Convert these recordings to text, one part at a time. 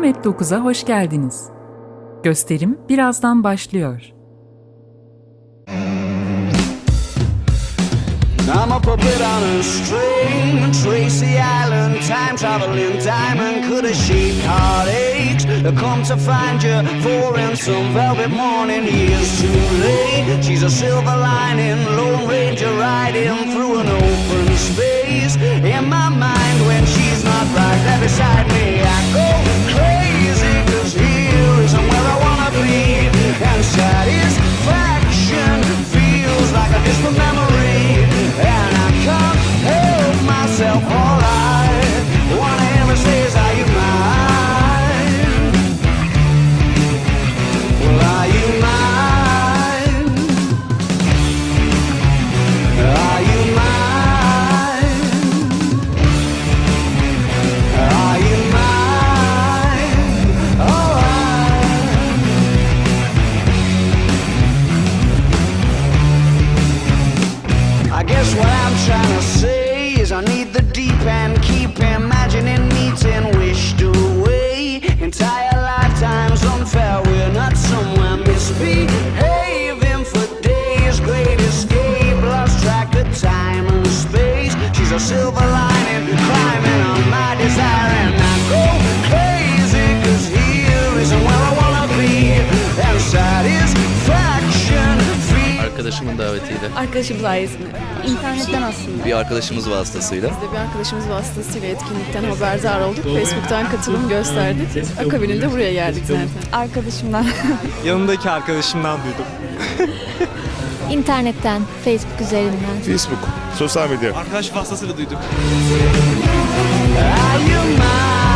Met 9'a hoş geldiniz. Gösterim birazdan başlıyor. I'm a puppet on a string, Tracy Island, time traveling diamond. Could have shaped heartaches, come to find you for in some velvet morning. Years too late, she's a silver lining, Lone I guess what I'm trying to say is I need the deep end, keep imagining meeting Arkadaşımın davetiyle. Arkadaşım sayesinde. İnternetten aslında. Bir arkadaşımız vasıtasıyla. Biz de bir arkadaşımız vasıtasıyla etkinlikten haberdar olduk. Facebook'tan katılım gösterdik. Akabininde buraya geldik zaten. Arkadaşımdan. Yanımdaki arkadaşımdan duydum. İnternetten, Facebook üzerinden. Facebook, sosyal medya. Arkadaş vasıtasıyla duyduk. Are you mine?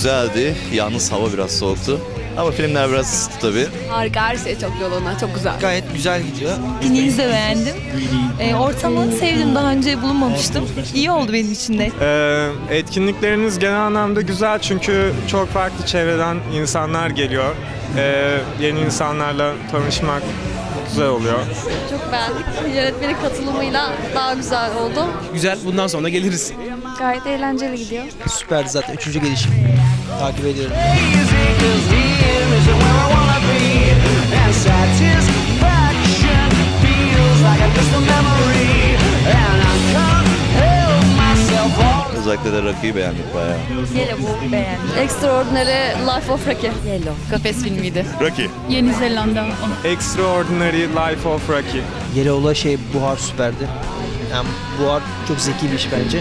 Güzeldi. Yalnız hava biraz soğuktu. Ama filmler biraz ısıttı tabii. Harika her şey çok yolunda. Çok güzel. Gayet güzel gidiyor. Etkinliğinizi de beğendim. Ee, ortamı sevdim. Daha önce bulunmamıştım. İyi oldu benim için de. Ee, etkinlikleriniz genel anlamda güzel çünkü çok farklı çevreden insanlar geliyor. Ee, yeni insanlarla tanışmak güzel oluyor. Çok beğendik. Yönetmenin katılımıyla daha güzel oldu. Güzel. Bundan sonra geliriz. Gayet eğlenceli gidiyor. Süperdi zaten. Üçüncü gelişim. Takip ediyorum. Özellikle de Rocky'yi beğendik bayağı. Yellow beğendim. Extraordinary Life of Rocky. Yellow. Kafes filmiydi. Rocky. Yeni Zelanda. Extraordinary Life of Rocky. Yereola şey buhar süperdi. Yani buhar çok zeki bir iş bence.